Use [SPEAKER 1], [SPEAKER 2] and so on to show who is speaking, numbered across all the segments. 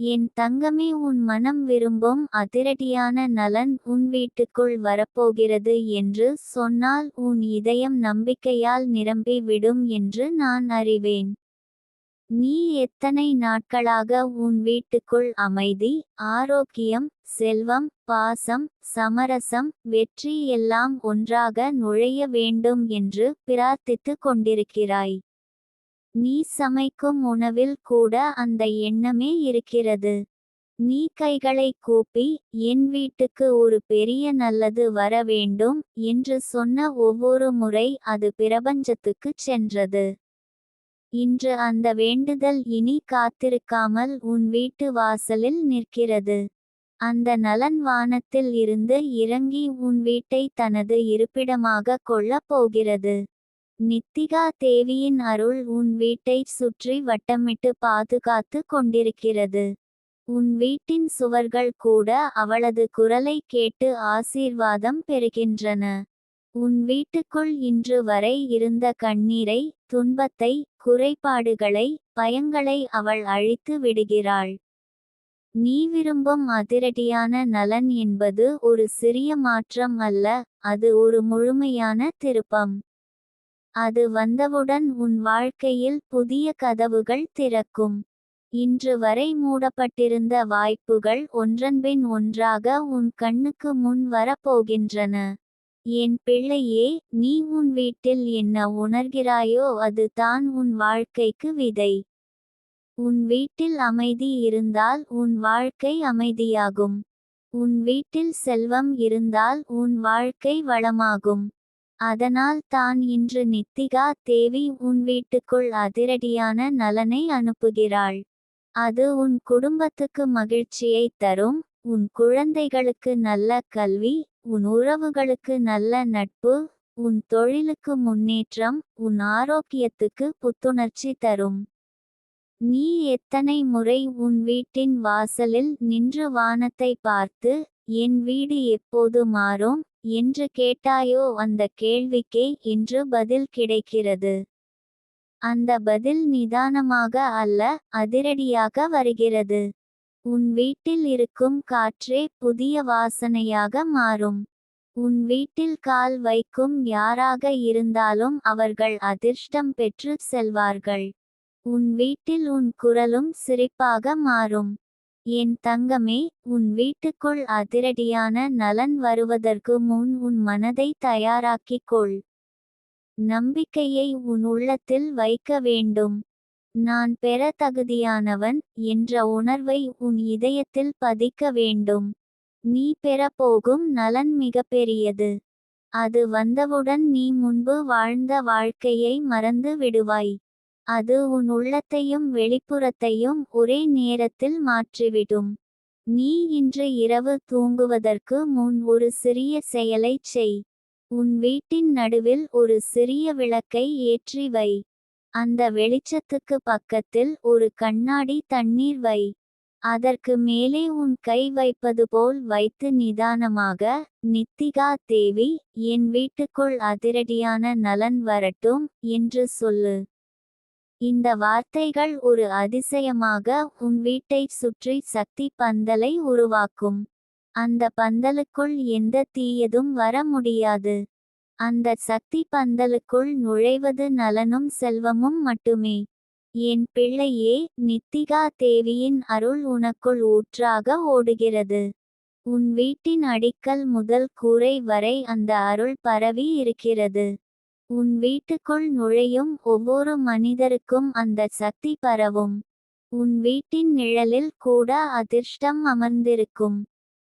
[SPEAKER 1] என் தங்கமே உன் மனம் விரும்பும் அதிரடியான நலன் உன் வீட்டுக்குள் வரப்போகிறது என்று சொன்னால் உன் இதயம் நம்பிக்கையால் நிரம்பி விடும் என்று நான் அறிவேன். நீ எத்தனை நாட்களாக உன் வீட்டுக்குள் அமைதி ஆரோக்கியம் செல்வம் பாசம் சமரசம் வெற்றி எல்லாம் ஒன்றாக நுழைய வேண்டும் என்று பிரார்த்தித்து கொண்டிருக்கிறாய். நீ சமைக்கும் உணவில் கூட அந்த எண்ணமே இருக்கிறது. நீ கைகளை கூப்பி என் வீட்டுக்கு ஒரு பெரிய நல்லது வர வேண்டும் என்று சொன்ன ஒவ்வொரு முறை அது பிரபஞ்சத்துக்குச் சென்றது. இன்று அந்த வேண்டுதல் இனி காத்திருக்காமல் உன் வீட்டு வாசலில் நிற்கிறது. அந்த நலன் வானத்தில் இருந்து இறங்கி உன் வீட்டை தனது இருப்பிடமாக கொள்ளப் போகிறது. நித்திகா தேவியின் அருள் உன் வீட்டை சுற்றி வட்டமிட்டு பாதுகாத்து கொண்டிருக்கிறது. உன் வீட்டின் சுவர்கள் கூட அவளது குரலை கேட்டு ஆசீர்வாதம் பெறுகின்றன. உன் வீட்டுக்குள் இன்று வரை இருந்த கண்ணீரை துன்பத்தை குறைபாடுகளை பயங்களை அவள் அழித்து விடுகிறாள். நீ விரும்பும் அதிரடியான நலன் என்பது ஒரு சிறிய மாற்றம் அல்ல அது ஒரு முழுமையான திருப்பம். அது வந்தவுடன் உன் வாழ்க்கையில் புதிய கதவுகள் திறக்கும். இன்று வரை மூடப்பட்டிருந்த வாய்ப்புகள் ஒன்றன்பின் ஒன்றாக உன் கண்ணுக்கு முன் வரப்போகின்றன. என் பிள்ளையே நீ உன் வீட்டில் என்ன உணர்கிறாயோ அது தான் உன் வாழ்க்கைக்கு விதை. உன் வீட்டில் அமைதி இருந்தால் உன் வாழ்க்கை அமைதியாகும். உன் வீட்டில் செல்வம் இருந்தால் உன் வாழ்க்கை வளமாகும். அதனால் தான் இன்று நித்திகா தேவி உன் வீட்டுக்குள் அதிரடியான நலனை அனுப்புகிறாள். அது உன் குடும்பத்துக்கு மகிழ்ச்சியை தரும் உன் குழந்தைகளுக்கு நல்ல கல்வி உன் உறவுகளுக்கு நல்ல நட்பு உன் தொழிலுக்கு முன்னேற்றம் உன் ஆரோக்கியத்துக்கு புத்துணர்ச்சி தரும். நீ எத்தனை முறை உன் வீட்டின் வாசலில் நின்று வானத்தை பார்த்து என் வீடு எப்போது மாறும்? என்று கேட்டாயோ அந்த கேள்விக்கே இன்று பதில் கிடைக்கிறது. அந்த பதில் நிதானமாக அல்ல அதிரடியாக வருகிறது. உன் வீட்டில் இருக்கும் காற்றே புதிய வாசனையாக மாறும். உன் வீட்டில் கால் வைக்கும் யாராக இருந்தாலும் அவர்கள் அதிர்ஷ்டம் பெற்று செல்வார்கள். உன் வீட்டில் உன் குரலும் சிரிப்பாக மாறும். என் தங்கமே உன் வீட்டுக்குள் அதிரடியான நலன் வருவதற்கு முன் உன் மனதை தயாராக்கிக் கொள். நம்பிக்கையை உன் உள்ளத்தில் வைக்க வேண்டும். நான் பெற தகுதியானவன் என்ற உணர்வை உன் இதயத்தில் பதிக்க வேண்டும். நீ பெறப்போகும் நலன் மிகப்பெரியது. அது வந்தவுடன் நீ முன்பு வாழ்ந்த வாழ்க்கையை மறந்து விடுவாய். அது உன் உள்ளத்தையும் வெளிப்புறத்தையும் ஒரே நேரத்தில் மாற்றிவிடும். நீ இன்று இரவு தூங்குவதற்கு முன் ஒரு சிறிய செயலைச் செய். உன் வீட்டின் நடுவில் ஒரு சிறிய விளக்கை ஏற்றி வை. அந்த வெளிச்சத்துக்கு பக்கத்தில் ஒரு கண்ணாடி தண்ணீர் வை. அதற்கு மேலே உன் கை வைப்பது போல் வைத்து நிதானமாக நித்திகா தேவி என் வீட்டுக்குள் அதிரடியான நலன் வரட்டும் என்று சொல்லு. இந்த வார்த்தைகள் ஒரு அதிசயமாக உன் வீட்டை சுற்றி சக்தி பந்தலை உருவாக்கும். அந்த பந்தலுக்குள் எந்த தீயதும் வர முடியாது. அந்த சக்தி பந்தலுக்குள் நுழைவது நலனும் செல்வமும் மட்டுமே. என் பிள்ளையே நித்திகா தேவியின் அருள் உனக்குள் ஊற்றாக ஓடுகிறது. உன் வீட்டின் அடிக்கல் முதல் கூரை வரை அந்த அருள் பரவி இருக்கிறது. உன் வீட்டுக்குள் நுழையும் ஒவ்வொரு மனிதருக்கும் அந்த சக்தி பரவும். உன் வீட்டின் நிழலில் கூட அதிர்ஷ்டம் அமர்ந்திருக்கும்.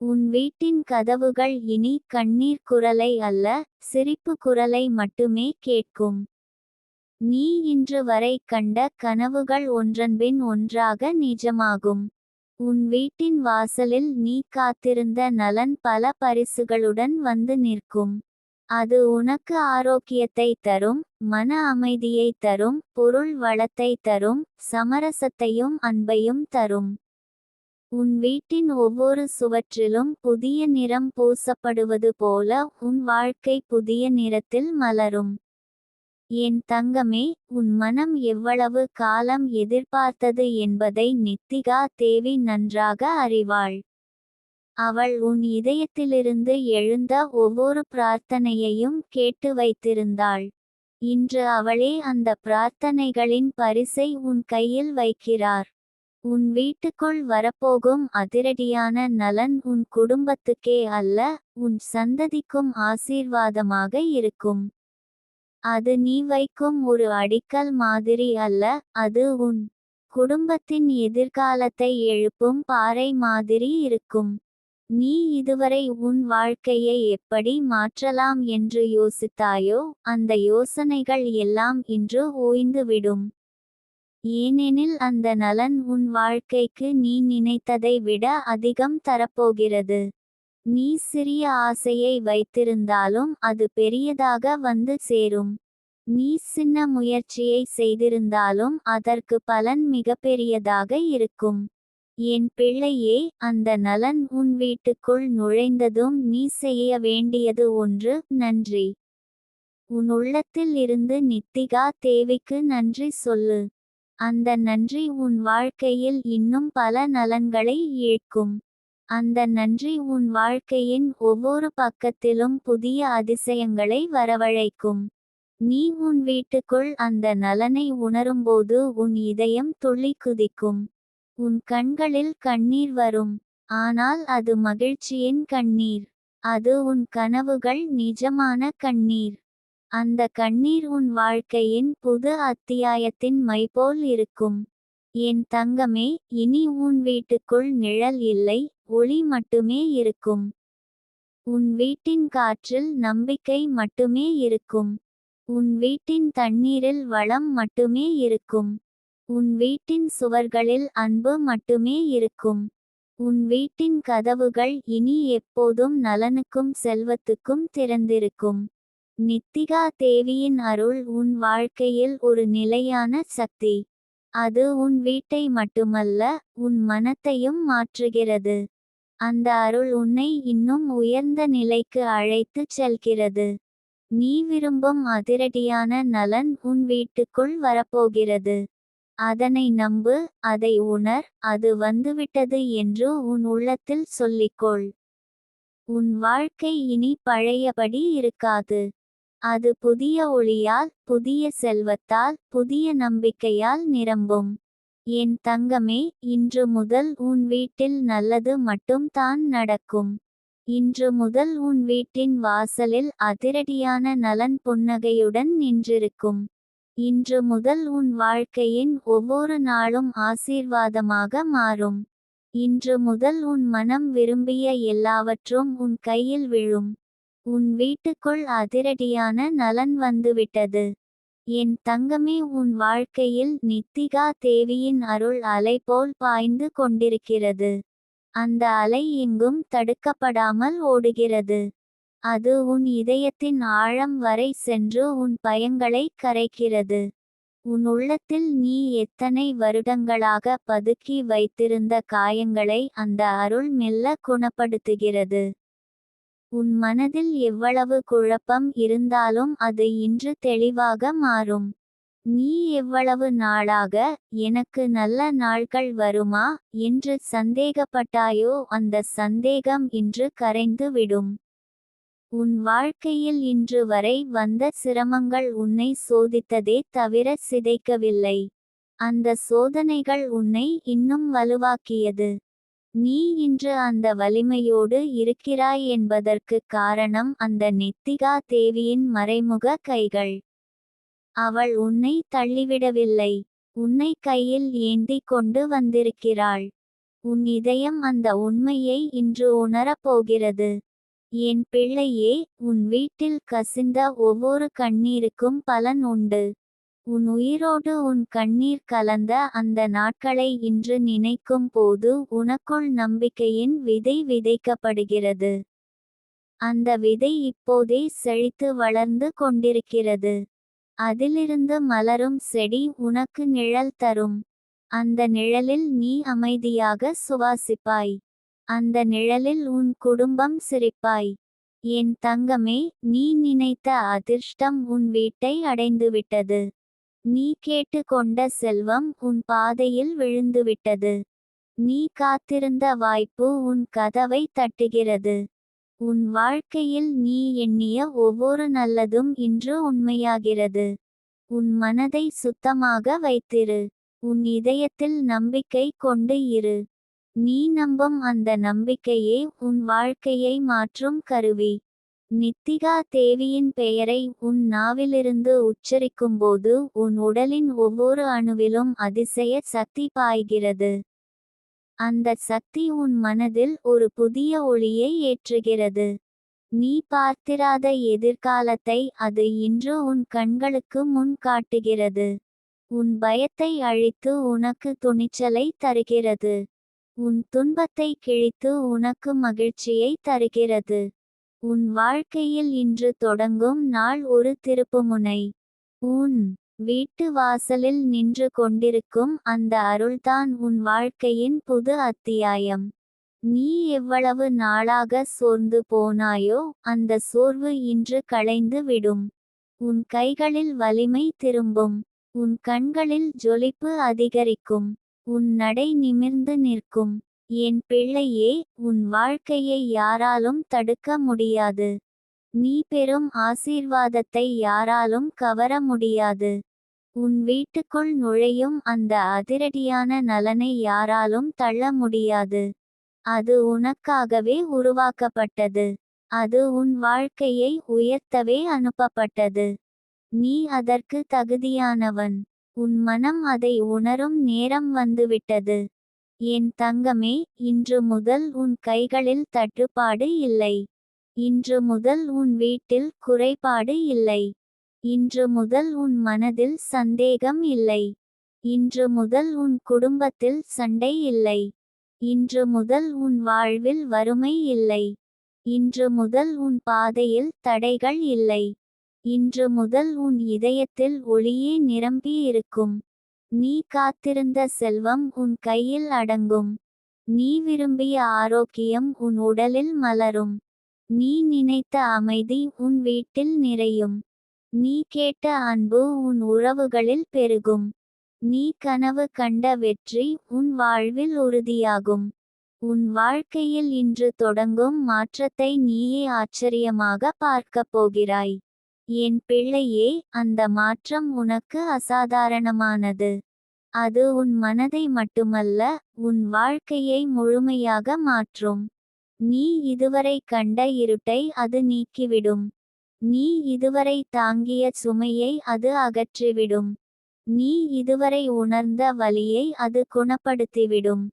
[SPEAKER 1] உன் வீட்டின் கதவுகள் இனி கண்ணீர் குரலை அல்ல சிரிப்பு குரலை மட்டுமே கேட்கும். நீ இன்று வரை கண்ட கனவுகள் ஒன்றன்பின் ஒன்றாக நிஜமாகும். உன் வீட்டின் வாசலில் நீ காத்திருந்த நலன் பல பரிசுகளுடன் வந்து நிற்கும். அது உனக்கு ஆரோக்கியத்தை தரும் மன அமைதியை தரும் பொருள் வளத்தை தரும் சமரசத்தையும் அன்பையும் தரும். உன் வீட்டின் ஒவ்வொரு சுவற்றிலும் புதிய நிறம் பூசப்படுவது போல உன் வாழ்க்கை புதிய நிறத்தில் மலரும். என் தங்கமே உன் மனம் எவ்வளவு காலம் எதிர்பார்த்தது என்பதை நித்திகா தேவி நன்றாக அறிவாள். அவள் உன் இதயத்திலிருந்து எழுந்த ஒவ்வொரு பிரார்த்தனையையும் கேட்டு வைத்திருந்தாள். இன்று அவளே அந்த பிரார்த்தனைகளின் பரிசை உன் கையில் வைக்கிறார். உன் வீட்டுக்குள் வரப்போகும் அதிரடியான நலன் உன் குடும்பத்துக்கே அல்ல உன் சந்ததிக்கும் ஆசீர்வாதமாக இருக்கும். அது நீ வைக்கும் ஒரு அடிக்கல் மாதிரி அல்ல அது உன் குடும்பத்தின் எதிர்காலத்தை எழுப்பும் பாறை மாதிரி இருக்கும். நீ இதுவரை உன் வாழ்க்கையை எப்படி மாற்றலாம் என்று யோசித்தாயோ அந்த யோசனைகள் எல்லாம் இன்று ஓய்ந்துவிடும் ஏனெனில் அந்த நலன் உன் வாழ்க்கைக்கு நீ நினைத்ததை விட அதிகம் தரப்போகிறது. நீ சிறிய ஆசையை வைத்திருந்தாலும் அது பெரியதாக வந்து சேரும். நீ சின்ன முயற்சியை செய்திருந்தாலும் அதற்கு பலன் மிகப்பெரியதாக இருக்கும். என் பிள்ளையே அந்த நலன் உன் வீட்டுக்குள் நுழைந்ததும் நீ செய்ய வேண்டியது ஒன்று நன்றி. உன் உள்ளத்தில் இருந்து நித்திகா தேவிக்கு நன்றி சொல்லு. அந்த நன்றி உன் வாழ்க்கையில் இன்னும் பல நலன்களை ஈழ்க்கும் அந்த நன்றி உன் வாழ்க்கையின் ஒவ்வொரு பக்கத்திலும் புதிய அதிசயங்களை வரவழைக்கும். நீ உன் வீட்டுக்குள் அந்த நலனை உணரும்போது உன் இதயம் துள்ளி குதிக்கும். உன் கண்களில் கண்ணீர் வரும். ஆனால் அது மகிழ்ச்சியின் கண்ணீர். அது உன் கனவுகள் நிஜமான கண்ணீர். அந்த கண்ணீர் உன் வாழ்க்கையின் புது அத்தியாயத்தின் மைபோல் இருக்கும். என் தங்கமே இனி உன் வீட்டுக்குள் நிழல் இல்லை ஒளி மட்டுமே இருக்கும். உன் வீட்டின் காற்றில் நம்பிக்கை மட்டுமே இருக்கும். உன் வீட்டின் தண்ணீரில் வளம் மட்டுமே இருக்கும். உன் வீட்டின் சுவர்களில் அன்பு மட்டுமே இருக்கும். உன் வீட்டின் கதவுகள் இனி எப்போதும் நலனுக்கும் செல்வத்துக்கும் திறந்திருக்கும். நித்திகா தேவியின் அருள் உன் வாழ்க்கையில் ஒரு நிலையான சக்தி. அது உன் வீட்டை மட்டுமல்ல உன் மனத்தையும் மாற்றுகிறது. அந்த அருள் உன்னை இன்னும் உயர்ந்த நிலைக்கு அழைத்துச் செல்கிறது. நீ விரும்பும் அதிரடியான நலன் உன் வீட்டுக்குள் வரப்போகிறது. அதனை நம்பு அதை உணர் அது வந்துவிட்டது என்று உன் உள்ளத்தில் சொல்லிக்கொள். உன் வாழ்க்கை இனி பழையபடி இருக்காது. அது புதிய ஒளியால் புதிய செல்வத்தால் புதிய நம்பிக்கையால் நிரம்பும். என் தங்கமே இன்று முதல் உன் வீட்டில் நல்லது மட்டும் தான் நடக்கும். இன்று முதல் உன் வீட்டின் வாசலில் அதிரடியான நலன் புன்னகையுடன் நின்றிருக்கும். இன்று முதல் உன் வாழ்க்கையின் ஒவ்வொரு நாளும் ஆசீர்வாதமாக மாறும். இன்று முதல் உன் மனம் விரும்பிய எல்லாவற்றும் உன் கையில் விழும். உன் வீட்டுக்குள் அதிரடியான நலன் வந்துவிட்டது. என் தங்கமே உன் வாழ்க்கையில் நித்திகா தேவியின் அருள் அலை போல் பாய்ந்து கொண்டிருக்கிறது. அந்த அலை எங்கும் தடுக்கப்படாமல் ஓடுகிறது. அது உன் இதயத்தின் ஆழம் வரை சென்று உன் பயங்களை கரைக்கிறது. உன் உள்ளத்தில் நீ எத்தனை வருடங்களாக பதுக்கி வைத்திருந்த காயங்களை அந்த அருள் மெல்ல குணப்படுத்துகிறது. உன் மனதில் எவ்வளவு குழப்பம் இருந்தாலும் அது இன்று தெளிவாக மாறும். நீ எவ்வளவு நாளாக எனக்கு நல்ல நாட்கள் வருமா? என்று சந்தேகப்பட்டாயோ அந்த சந்தேகம் இன்று கரைந்து விடும். உன் வாழ்க்கையில் இன்று வரை வந்த சிரமங்கள் உன்னை சோதித்ததே தவிர சிதைக்கவில்லை. அந்த சோதனைகள் உன்னை இன்னும் வலுவாக்கியது. நீ இன்று அந்த வலிமையோடு இருக்கிறாய் என்பதற்கு காரணம் அந்த நெத்திகா தேவியின் மறைமுக கைகள். அவள் உன்னை தள்ளிவிடவில்லை. உன்னை கையில் ஏந்தி கொண்டு வந்திருக்கிறாள். உன் இதயம் அந்த உண்மையை இன்று உணரப்போகிறது என் பிள்ளையே உன் வீட்டில் கசிந்த ஒவ்வொரு கண்ணீருக்கும் பலன் உண்டு. உன் உயிரோடு உன் கண்ணீர் கலந்த அந்த நாட்களை இன்று நினைக்கும் போது உனக்குள் நம்பிக்கையின் விதை விதைக்கப்படுகிறது. அந்த விதை இப்போதே செழித்து வளர்ந்து கொண்டிருக்கிறது. அதிலிருந்து மலரும் செடி உனக்கு நிழல் தரும். அந்த நிழலில் நீ அமைதியாக சுவாசிப்பாய். அந்த நிழலில் உன் குடும்பம் சிரிப்பாய். என் தங்கமே நீ நினைத்த அதிர்ஷ்டம் உன் வீட்டை அடைந்துவிட்டது. நீ கேட்டுக்கொண்ட செல்வம் உன் பாதையில் விழுந்துவிட்டது. நீ காத்திருந்த வாய்ப்பு உன் கதவை தட்டுகிறது. உன் வாழ்க்கையில் நீ எண்ணிய ஒவ்வொரு நல்லதும் இன்று உண்மையாகிறது. உன் மனதை சுத்தமாக வைத்திரு. உன் இதயத்தில் நம்பிக்கை கொண்டு இரு. நீ நம்பும் அந்த நம்பிக்கையே உன் வாழ்க்கையை மாற்றும் கருவி. நித்திகா தேவியின் பெயரை உன் நாவிலிருந்து உச்சரிக்கும்போது உன் உடலின் ஒவ்வொரு அணுவிலும் அதிசய சக்தி பாய்கிறது. அந்த சக்தி உன் மனதில் ஒரு புதிய ஒளியை ஏற்றுகிறது. நீ பார்த்திராத எதிர்காலத்தை அது இன்று உன் கண்களுக்கு முன் காட்டுகிறது. உன் பயத்தை அழித்து உனக்கு துணிச்சலை தருகிறது. உன் துன்பத்தை கிழித்து உனக்கு மகிழ்ச்சியை தருகிறது. உன் வாழ்க்கையில் இன்று தொடங்கும் நாள் ஒரு திருப்புமுனை. உன் வீட்டு வாசலில் நின்று கொண்டிருக்கும் அந்த அருள்தான் உன் வாழ்க்கையின் புது அத்தியாயம். நீ எவ்வளவு நாளாக சோர்ந்து போனாயோ அந்த சோர்வு இன்று களைந்து விடும். உன் கைகளில் வலிமை திரும்பும். உன் கண்களில் ஜொலிப்பு அதிகரிக்கும். உன் நடை நிமிர்ந்து நிற்கும். என் பிள்ளையே உன் வாழ்க்கையை யாராலும் தடுக்க முடியாது. நீ பெறும் ஆசீர்வாதத்தை யாராலும் கவர முடியாது. உன் வீட்டுக்குள் நுழையும் அந்த அதிரடியான நலனை யாராலும் தள்ள முடியாது. அது உனக்காகவே உருவாக்கப்பட்டது. அது உன் வாழ்க்கையை உயர்த்தவே அனுப்பப்பட்டது. நீ அதற்கு தகுதியானவன். உன் மனம் அதை உணரும் நேரம் வந்துவிட்டது. என் தங்கமே இன்று முதல் உன் கைகளில் தட்டுப்பாடு இல்லை. இன்று முதல் உன் வீட்டில் குறைபாடு இல்லை. இன்று முதல் உன் மனதில் சந்தேகம் இல்லை. இன்று முதல் உன் குடும்பத்தில் சண்டை இல்லை. இன்று முதல் உன் வாழ்வில் வறுமை இல்லை. இன்று முதல் உன் பாதையில் தடைகள் இல்லை. இன்று முதல் உன் இதயத்தில் ஒளியே நிரம்பி இருக்கும். நீ காத்திருந்த செல்வம் உன் கையில் அடங்கும். நீ விரும்பிய ஆரோக்கியம் உன் உடலில் மலரும். நீ நினைத்த அமைதி உன் வீட்டில் நிறையும். நீ கேட்ட அன்பு உன் உறவுகளில் பெருகும். நீ கனவு கண்ட வெற்றி உன் வாழ்வில் உறுதியாகும். உன் வாழ்க்கையில் இன்று தொடங்கும் மாற்றத்தை நீயே ஆச்சரியமாக பார்க்கப் போகிறாய். என் பிள்ளையே அந்த மாற்றம் உனக்கு அசாதாரணமானது. அது உன் மனதை மட்டுமல்ல உன் வாழ்க்கையை முழுமையாக மாற்றும். நீ இதுவரை கண்ட இருட்டை அது நீக்கிவிடும். நீ இதுவரை தாங்கிய சுமையை அது அகற்றிவிடும். நீ இதுவரை உணர்ந்த வலியை அது குணப்படுத்திவிடும்.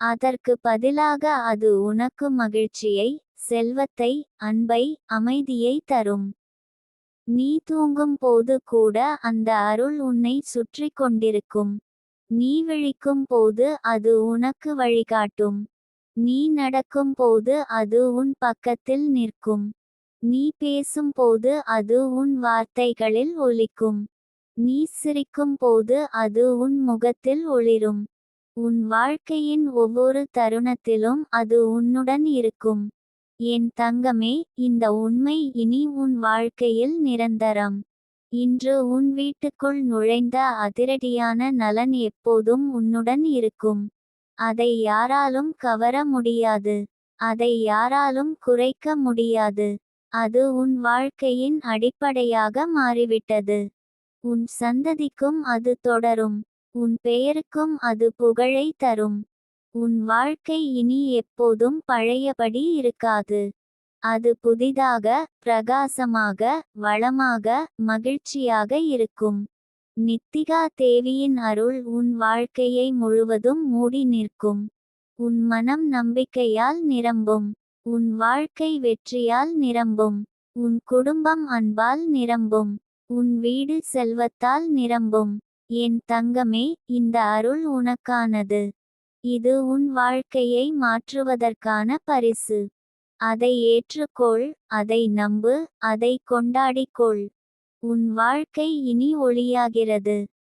[SPEAKER 1] அதற்கு பதிலாக அது உனக்கு மகிழ்ச்சியை செல்வத்தை அன்பை அமைதியை தரும். நீ தூங்கும் போது கூட அந்த அருள் உன்னை சுற்றி கொண்டிருக்கும். நீ விழிக்கும் போது அது உனக்கு வழிகாட்டும். நீ நடக்கும் போது அது உன் பக்கத்தில் நிற்கும். நீ பேசும் போது அது உன் வார்த்தைகளில் ஒலிக்கும். நீ சிரிக்கும் போது அது உன் முகத்தில் ஒளிரும். உன் வாழ்க்கையின் ஒவ்வொரு தருணத்திலும் அது உன்னுடன் இருக்கும். என் தங்கமே இந்த உண்மை இனி உன் வாழ்க்கையில் நிரந்தரம். இன்று உன் வீட்டுக்குள் நுழைந்த அதிரடியான நலன் எப்போதும் உன்னுடன் இருக்கும். அதை யாராலும் கவர முடியாது. அதை யாராலும் குறைக்க முடியாது. அது உன் வாழ்க்கையின் அடிப்படையாக மாறிவிட்டது. உன் சந்ததிக்கும் அது தொடரும். உன் பெயருக்கும் அது புகழை தரும். உன் வாழ்க்கை இனி எப்போதும் பழையபடி இருக்காது. அது புதிதாக பிரகாசமாக வளமாக மகிழ்ச்சியாக இருக்கும். நித்திகா தேவியின் அருள் உன் வாழ்க்கையை முழுவதும் மூடி நிற்கும். உன் மனம் நம்பிக்கையால் நிரம்பும். உன் வாழ்க்கை வெற்றியால் நிரம்பும். உன் குடும்பம் அன்பால் நிரம்பும். உன் வீடு செல்வத்தால் நிரம்பும். என் தங்கமே இந்த அருள் உனக்கானது. இது உன் வாழ்க்கையை மாற்றுவதற்கான பரிசு. அதை ஏற்றுக்கொள் அதை நம்பு அதை கொண்டாடிக்கொள். உன் வாழ்க்கை இனி ஒளியாகிறது.